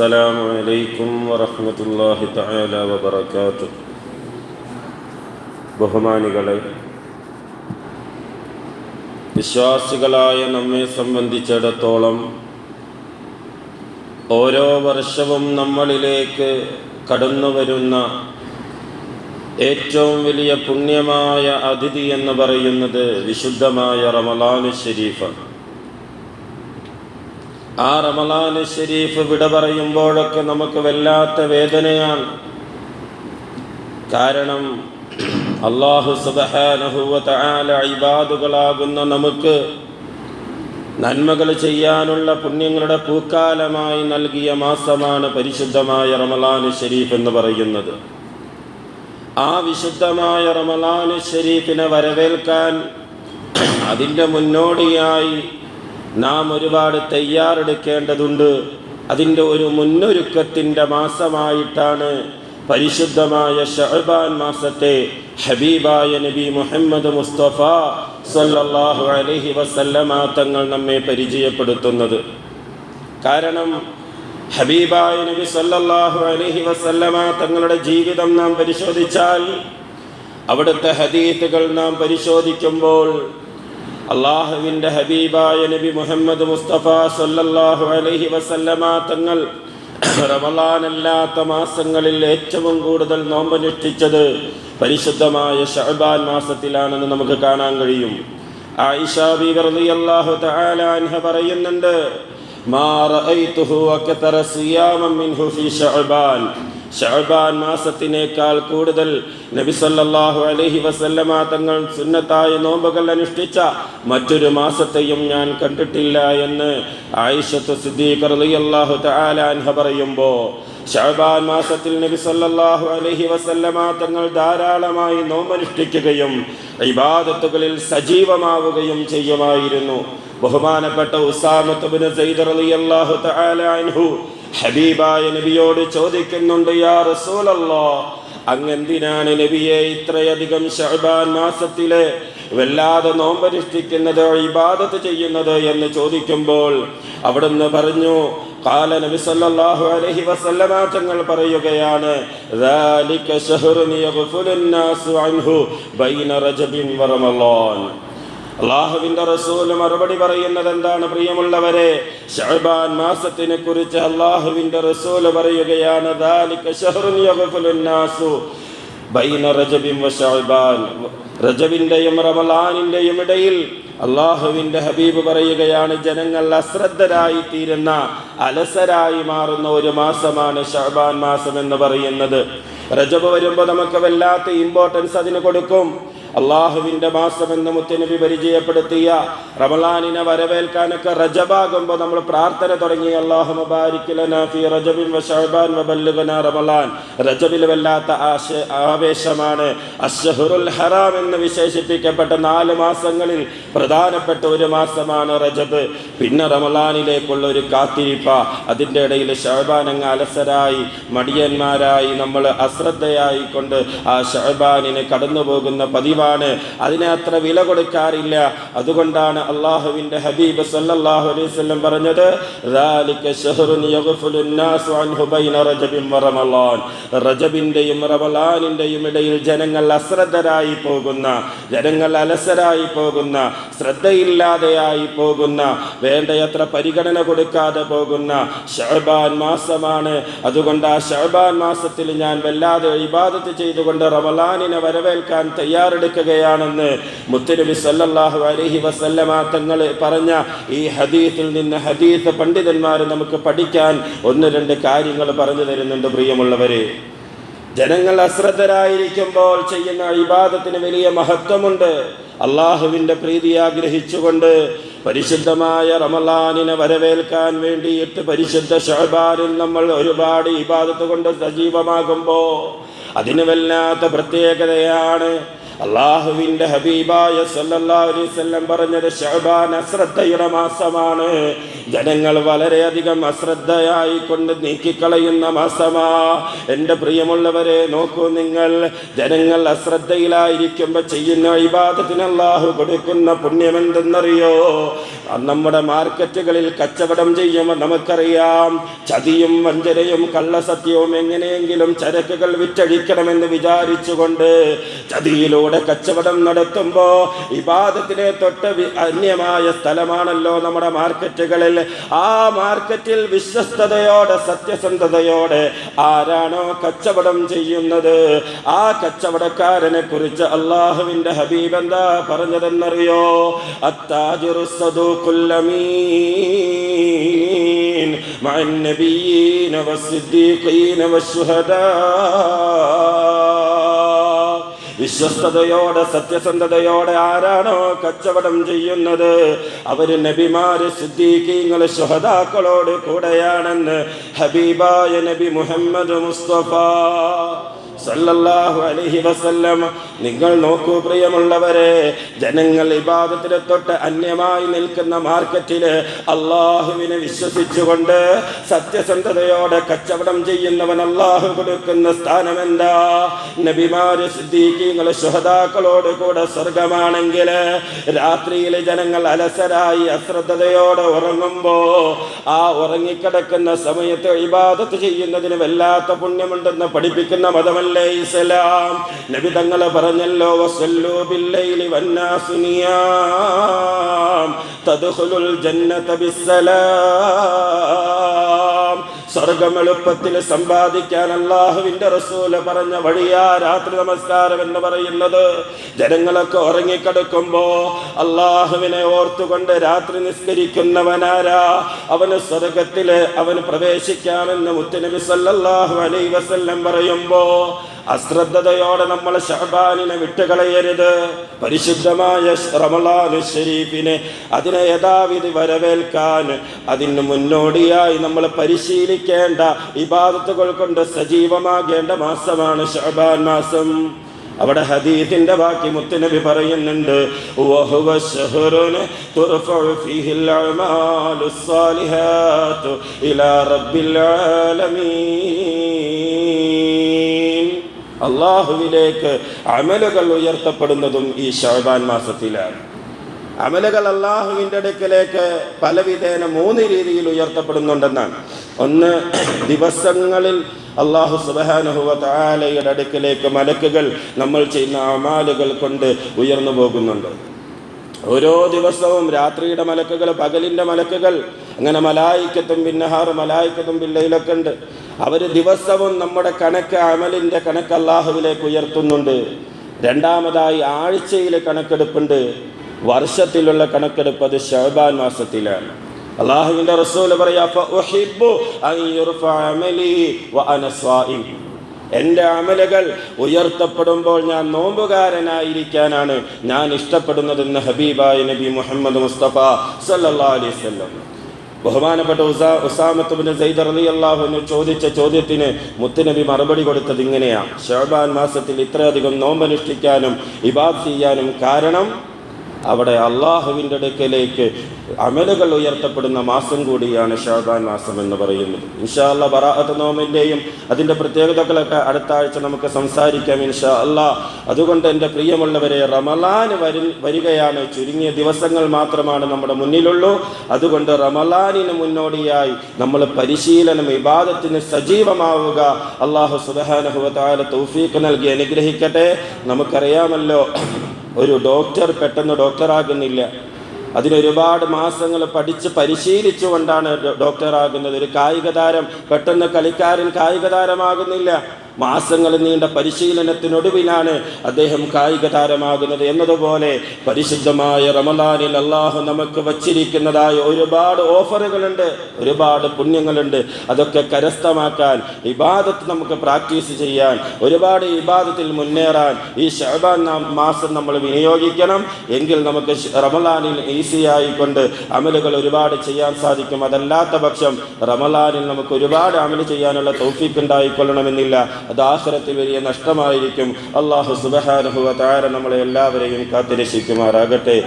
السلام عليكم ورحمة الله تعالى وبركاته ബഹുമാനികളെ വിശ്വാസികളായ നമ്മെ സംബന്ധിച്ചിടത്തോളം ഓരോ വർഷവും നമ്മളിലേക്ക് കടന്നു വരുന്ന ഏറ്റവും വലിയ പുണ്യമായ അതിഥി എന്ന് പറയുന്നത് വിശുദ്ധമായ റമലാനു ഷരീഫാണ് ആ റമലാന് ഷെരീഫ് വിട പറയുമ്പോഴൊക്കെ നമുക്ക് വല്ലാത്ത വേദനയാണ്. കാരണം അള്ളാഹു ഇബാദുകളാകുന്ന നമുക്ക് നന്മകൾ ചെയ്യാനുള്ള പുണ്യങ്ങളുടെ പൂക്കാലമായി നൽകിയ മാസമാണ് പരിശുദ്ധമായ റമലാന് ഷെരീഫ് എന്ന് പറയുന്നത്. ആ വിശുദ്ധമായ റമലാന് ഷെരീഫിനെ വരവേൽക്കാൻ അതിന്റെ മുന്നോടിയായി നാം ഒരുപാട് തയ്യാറെടുക്കേണ്ടതുണ്ട്. അതിന്റെ ഒരു മുന്നൊരുക്കത്തിന്റെ മാസമായിട്ടാണ് പരിശുദ്ധമായ ഷഹബാൻ മാസത്തെ ഹബീബായ നബി മുഹമ്മദ് മുസ്തഫ സല്ലല്ലാഹു അലഹി വസല്ലമ തങ്ങൾ നമ്മെ പരിചയപ്പെടുത്തുന്നത്. കാരണം ഹബീബായ നബി സല്ലല്ലാഹു അലഹി വസല്ലമ തങ്ങളുടെ ജീവിതം നാം പരിശോധിച്ചാൽ അവിടുത്തെ ഹദീത്തുകൾ നാം പരിശോധിക്കുമ്പോൾ അള്ളാഹുവിന്റെ ഹബീബായ നബി മുഹമ്മദ് മുസ്തഫ സല്ലല്ലാഹു അലൈഹി വസല്ലമ തങ്ങൾ റമലാനല്ലാത്ത മാസങ്ങളിൽ ഏറ്റവും കൂടുതൽ നോമ്പനുഷ്ഠിച്ചത് പരിശുദ്ധമായ ഷഹബാൻ മാസത്തിലാണെന്ന് നമുക്ക് കാണാൻ കഴിയും. ആയിഷ ബീവി റളിയല്ലാഹു തആല അൻഹ പറയുന്നുണ്ട് മാ رأيته അക്തറ صياما മിൻഹു ഫീ شعبان ഷഹബാൻ മാസത്തിനേക്കാൾ കൂടുതൽ നബി സല്ലല്ലാഹു അലൈഹി വസല്ലമ തങ്ങൾ സുന്നത്തായ നോമ്പുകൾ അനുഷ്ഠിച്ച മറ്റൊരു മാസത്തെയും ഞാൻ കണ്ടിട്ടില്ല എന്ന് ആയിഷത്ത് സിദ്ദീഖ് റളിയല്ലാഹു തആല അൻഹ പറയുമ്പോൾ ഷഅബാൻ മാസത്തിൽ നബി സല്ലല്ലാഹു അലൈഹി വസല്ലമ തങ്ങൾ ധാരാളമായി നോമ്പനുഷ്ഠിക്കുകയും ഇബാദത്തുകളിൽ സജീവമാവുകയും ചെയ്യുമായിരുന്നു. ബഹുമാനപ്പെട്ട ഉസാമത്തുബിന് സൈദറിയാഹു തആലാൻഹു ഹബീബായ നബിയോട് ചോദിക്കുന്നുണ്ട് യാ റസൂലല്ലോ അങ്ങെന്തിനാണ് നബിയെ ഇത്രയധികം ഷഹബാൻ മാസത്തിലെ വല്ലാതെ നോമ്പനുഷ്ഠിക്കുന്നത് ഇബാദത്ത് ചെയ്യുന്നത്? എന്ന് ചോദിക്കുമ്പോൾ അവിടുന്ന് പറഞ്ഞു കാല നബി സല്ലല്ലാഹു അലൈഹി വസല്ലമ തങ്ങൾ പറയുകയാണ് ദാലിക ശഹ്റുൻ യഗ്ഫുലുന്നാസു അൻഹു ബൈന റജബിൻ വറമളാൻ അള്ളാഹുവിന്റെ റസൂൽ മറുപടി പറയുന്നത് എന്താണ് പ്രിയമുള്ളവരെ? ഷഹബാൻ മാസത്തിനെ കുറിച്ച് അള്ളാഹുവിന്റെ റസൂൽ പറയുകയാണ് റജബിന്റെയും റമലാനിന്റെയും ഇടയിൽ അള്ളാഹുവിന്റെ ഹബീബ് പറയുകയാണ് ജനങ്ങൾ അശ്രദ്ധരായി തീരുന്ന അലസരായി മാറുന്ന ഒരു മാസമാണ് ഷഹബാൻ മാസം എന്ന് പറയുന്നത്. റജബ് വരുമ്പോൾ നമുക്ക് വല്ലാത്ത ഇമ്പോർട്ടൻസ് അതിന് കൊടുക്കും. അള്ളാഹുവിന്റെ മാസം എന്ന് മുത്തനബി പരിചയപ്പെടുത്തിയ റമലാനിനെ വരവേൽക്കാനൊക്കെ റജബാകുമ്പോൾ നമ്മൾ പ്രാർത്ഥന തുടങ്ങി അള്ളാഹു റജബിൻ റമലാൻ റജബിൽ വല്ലാത്ത ആവേശമാണ്. ഹറാം എന്ന് വിശേഷിപ്പിക്കപ്പെട്ട നാല് മാസങ്ങളിൽ പ്രധാനപ്പെട്ട ഒരു മാസമാണ് റജബ്. പിന്നെ റമലാനിലേക്കുള്ള ഒരു കാത്തിരിപ്പ അതിന്റെ ഇടയിൽ ഷഹബാനങ്ങ് അലസരായി മടിയന്മാരായി നമ്മൾ അശ്രദ്ധയായിക്കൊണ്ട് ആ ഷഹബാനിന് കടന്നുപോകുന്ന പതിവ് വാജിബാണ് അതിനെ അത്ര വില കൊടുക്കാറില്ല. അതുകൊണ്ടാണ് അള്ളാഹുവിന്റെ ഹബീബ് സല്ലാഹു അലൈവല്ലം പറഞ്ഞത് റജബിന്റെയും റമലാനിന്റെയും ഇടയിൽ ജനങ്ങൾ അശ്രദ്ധരായി പോകുന്ന ജനങ്ങൾ അലസരായി പോകുന്ന ശ്രദ്ധയില്ലാതെയായി പോകുന്ന വേണ്ടയത്ര പരിഗണന കൊടുക്കാതെ പോകുന്ന ഷഹബാൻ മാസമാണ്. അതുകൊണ്ട് ആ ഷഹബാൻ മാസത്തിൽ ഞാൻ വല്ലാതെ ഇബാദത്ത് ചെയ്തുകൊണ്ട് റമലാനിനെ വരവേൽക്കാൻ തയ്യാറെടുക്കും തയ്യാറെടുക്കുകയാണെന്ന് മുത്തുനബി സല്ലല്ലാഹു അലൈഹി വസല്ലമ തങ്ങൾ പറഞ്ഞ ഈ ഹദീത്തിൽ നിന്ന് ഹദീത്ത് പണ്ഡിതന്മാർ നമുക്ക് പഠിക്കാൻ ഒന്ന് രണ്ട് കാര്യങ്ങൾ പറഞ്ഞു തരുന്നുണ്ട് പ്രിയമുള്ളവരെ. ജനങ്ങൾ അശ്രദ്ധരായിരിക്കുമ്പോൾ ചെയ്യുന്ന ഇബാദത്തിന് വലിയ മഹത്വമുണ്ട്. അള്ളാഹുവിന്റെ പ്രീതി ആഗ്രഹിച്ചുകൊണ്ട് പരിശുദ്ധമായ റമലാനിനെ വരവേൽക്കാൻ വേണ്ടിയിട്ട് പരിശുദ്ധ ഷഹബാനിൽ നമ്മൾ ഒരുപാട് ഇബാദത്ത് കൊണ്ട് സജീവമാകുമ്പോൾ അതിന് വല്ലാത്ത പ്രത്യേകതയാണ് അള്ളാഹുവിന്റെ ഹബീബായ വസല്ലം പറഞ്ഞത് ഷഹബാൻ അശ്രദ്ധയുടെ മാസമാണ്. ജനങ്ങൾ വളരെയധികം അശ്രദ്ധയായി കൊണ്ട് നീക്കിക്കളയുന്ന മാസമാ. എന്റെ പ്രിയമുള്ളവരെ നോക്കൂ നിങ്ങൾ. ജനങ്ങൾ അശ്രദ്ധയിലായിരിക്കുമ്പോൾ ചെയ്യുന്ന ഇബാദത്തിന് അള്ളാഹു കൊടുക്കുന്ന പുണ്യം എന്തെന്നറിയോ നമ്മുടെ മാർക്കറ്റുകളിൽ കച്ചവടം ചെയ്യുമ്പോൾ നമുക്കറിയാം ചതിയും വഞ്ചനയും കള്ളസത്യവും എങ്ങനെയെങ്കിലും ചരക്കുകൾ വിറ്റഴിക്കണമെന്ന് വിചാരിച്ചുകൊണ്ട് ചതിയിലൂടെ കച്ചവടം നടത്തുമ്പോ ഇബാദത്തിനെ തൊട്ട് വി- അന്യമായ സ്ഥലമാണല്ലോ നമ്മുടെ മാർക്കറ്റുകളിൽ ആ മാർക്കറ്റിൽ വിശ്വസ്തയോടെ സത്യസന്ധതയോടെ ആരാണോ കച്ചവടം ചെയ്യുന്നത് ആ കച്ചവടക്കാരനെ കുറിച്ച് അള്ളാഹുവിന്റെ ഹബീബ് എന്താ പറഞ്ഞതെന്നറിയോ അത്താജിറു സദൂഖുൽ അമീൻ مع النبيين والصديقين والشهداء വിശ്വസ്തയോടെ സത്യസന്ധതയോടെ ആരാണോ കച്ചവടം ചെയ്യുന്നത്? അവർ നബിമാര് സിദ്ദീഖീങ്ങൾ ശുഹദാക്കളോട് കൂടെയാണെന്ന് ഹബീബായ നബി മുഹമ്മദ് മുസ്തഫ സല്ലല്ലാഹു അലൈഹി വസല്ലം. നിങ്ങൾ നോക്കൂ പ്രിയമുള്ളവരെ ജനങ്ങൾ ഇബാദത്തിനെ തൊട്ട് അന്യമായി നിൽക്കുന്ന മാർക്കറ്റിൽ അള്ളാഹുവിനെ വിശ്വസിച്ചുകൊണ്ട് സത്യസന്ധതയോടെ കച്ചവടം ചെയ്യുന്നവൻ അള്ളാഹു കൊടുക്കുന്ന സ്ഥാനം എന്താ നബിമാര് സിദ്ദീഖീങ്ങൾ ശുഹതാക്കളോട് കൂടെ സ്വർഗമാണെങ്കിൽ രാത്രിയിലെ ജനങ്ങൾ അലസരായി അശ്രദ്ധതയോടെ ഉറങ്ങുമ്പോ ആ ഉറങ്ങിക്കിടക്കുന്ന സമയത്ത് ഇബാദത്ത് ചെയ്യുന്നതിന് വല്ലാത്ത പുണ്യമുണ്ടെന്ന് പഠിപ്പിക്കുന്ന മതമല്ലേ ഇസ്ലാം നബി തങ്ങൾ പറഞ്ഞല്ലോ വസല്ലു ബില്ലൈലി വന്നാസുനിയാം തദ്ഖുലുൽ ജന്നത ബിസ്സലാം. സ്വർഗം എളുപ്പത്തിൽ സമ്പാദിക്കാൻ അള്ളാഹുവിന്റെ റസൂൽ പറഞ്ഞ വഴിയാ രാത്രി നമസ്കാരം എന്ന് പറയുന്നത്. ജനങ്ങളൊക്കെ ഉറങ്ങിക്കിടക്കുമ്പോ അള്ളാഹുവിനെ ഓർത്തുകൊണ്ട് രാത്രി നിസ്കരിക്കുന്നവനാരാ? അവന് സ്വർഗത്തിൽ അവന് പ്രവേശിക്കാമെന്ന് മുത്തനബി സല്ലല്ലാഹു അലൈഹി വസല്ലം പറയുമ്പോ അശ്രദ്ധതയോടെ നമ്മൾ ഷഹബാനിനെ വിട്ടുകളയരുത്. പരിശുദ്ധമായ റമലാനു ഷരീഫിനെ അതിനെ യഥാവിധി വരവേൽക്കാൻ അതിന് മുന്നോടിയായി നമ്മൾ പരിശീലിക്കേണ്ട ഇബാദത്തുകൾ കൊണ്ട് സജീവമാകേണ്ട മാസമാണ് ഷഹബാൻ മാസം. അവിടെ ഹദീദിന്റെ ബാക്കി മുത്തുനബി പറയുന്നുണ്ട്. അള്ളാഹുവിലേക്ക് അമലുകൾ ഉയർത്തപ്പെടുന്നതും ഈ ഷഹബാൻ മാസത്തിലാണ്. അമലുകൾ അള്ളാഹുവിന്റെ അടുക്കലേക്ക് പലവിധേന മൂന്ന് രീതിയിൽ ഉയർത്തപ്പെടുന്നുണ്ടെന്നാണ്. ഒന്ന് ദിവസങ്ങളിൽ അള്ളാഹു സുബാനുഹുവ താലയുടെ അടുക്കലേക്ക് മലക്കുകൾ നമ്മൾ ചെയ്യുന്ന അമാലുകൾ കൊണ്ട് ഉയർന്നു പോകുന്നുണ്ട്. ഓരോ ദിവസവും രാത്രിയുടെ മലക്കുകൾ പകലിന്റെ മലക്കുകൾ അങ്ങനെ മലായിക്കത്തും പിന്നഹാർ മലായിക്കത്തും പിള്ളയിലൊക്കെ ഉണ്ട്. അവർ ദിവസവും നമ്മുടെ കണക്ക് അമലിന്റെ കണക്ക് അള്ളാഹുവിലേക്ക് ഉയർത്തുന്നുണ്ട്. രണ്ടാമതായി ആഴ്ചയിലെ കണക്കെടുപ്പുണ്ട്. വർഷത്തിലുള്ള കണക്കെടുപ്പ് അത് ഷഹബാൻ മാസത്തിലാണ്. അള്ളാഹുവിന്റെ റസൂൽ പറയാ. എന്റെ അമലുകൾ ഉയർത്തപ്പെടുമ്പോൾ ഞാൻ നോമ്പുകാരനായിരിക്കാനാണ് ഞാൻ ഇഷ്ടപ്പെടുന്നതെന്ന് ഹബീബായ നബി മുഹമ്മദ് മുസ്തഫ സല്ലല്ലാഹു അലൈഹി ബഹുമാനപ്പെട്ട ഉസാ ഉസാമത്തുബിന് സൈദ് അലി അള്ളാഹുവിന് ചോദിച്ച ചോദ്യത്തിന് മുത്തുനബി മറുപടി കൊടുത്തത് ഇങ്ങനെയാണ് ഷഹബാൻ മാസത്തിൽ ഇത്രയധികം നോമ്പനുഷ്ഠിക്കാനും ഇബാദ് ചെയ്യാനും കാരണം അവിടെ അള്ളാഹുവിന്റെ അടുക്കലേക്ക് അമലുകൾ ഉയർത്തപ്പെടുന്ന മാസം കൂടിയാണ് ഷാബാൻ മാസം എന്ന് പറയുന്നത്. ഇൻഷാ അല്ല ബറാഅത്ത് നോമിന്റെയും അതിന്റെ പ്രത്യേകതകളൊക്കെ അടുത്ത ആഴ്ച നമുക്ക് സംസാരിക്കാം ഇൻഷാ അല്ലാ അതുകൊണ്ട് എന്റെ പ്രിയമുള്ളവരെ റമലാൻ വരി വരികയാണ്. ചുരുങ്ങിയ ദിവസങ്ങൾ മാത്രമാണ് നമ്മുടെ മുന്നിലുള്ളൂ. അതുകൊണ്ട് റമലാനിന് മുന്നോടിയായി നമ്മൾ പരിശീലനം വിവാദത്തിന് സജീവമാവുക. അള്ളാഹു സുബാനഹുവത്താല തൗഫീഖ് നൽകി അനുഗ്രഹിക്കട്ടെ. നമുക്കറിയാമല്ലോ ഒരു ഡോക്ടർ പെട്ടെന്ന് ഡോക്ടറാകുന്നില്ല അതിനൊരുപാട് മാസങ്ങൾ പഠിച്ച് പരിശീലിച്ചുകൊണ്ടാണ് ഡോക്ടറാകുന്നത് ഒരു കായിക താരം പെട്ടെന്ന് കളിക്കാരൻ കായിക താരമാകുന്നില്ല മാസങ്ങൾ നീണ്ട പരിശീലനത്തിനൊടുവിലാണ് അദ്ദേഹം കായിക താരമാകുന്നത് എന്നതുപോലെ പരിശുദ്ധമായ റമലാനിൽ അള്ളാഹു നമുക്ക് വച്ചിരിക്കുന്നതായ ഒരുപാട് ഓഫറുകളുണ്ട് ഒരുപാട് പുണ്യങ്ങളുണ്ട്. അതൊക്കെ കരസ്ഥമാക്കാൻ ഇബാദത്ത് നമുക്ക് പ്രാക്ടീസ് ചെയ്യാൻ ഒരുപാട് ഇബാദത്തിൽ മുന്നേറാൻ ഈ ഷഹബാൻ മാസം നമ്മൾ വിനിയോഗിക്കണം. എങ്കിൽ നമുക്ക് റമലാനിൽ ഈസി ആയിക്കൊണ്ട് അമലുകൾ ഒരുപാട് ചെയ്യാൻ സാധിക്കും. അതല്ലാത്ത പക്ഷം റമലാനിൽ നമുക്ക് ഒരുപാട് അമൽ ചെയ്യാനുള്ള തൗഫീക്ക് ഉണ്ടായിക്കൊള്ളണമെന്നില്ല. അത് ആഖിറത്തിൽ വലിയ നഷ്ടമായിരിക്കും. അള്ളാഹു സുബഹാനുഭവ താര നമ്മളെ എല്ലാവരെയും കാത്തിരക്ഷിക്കുമാറാകട്ടെ.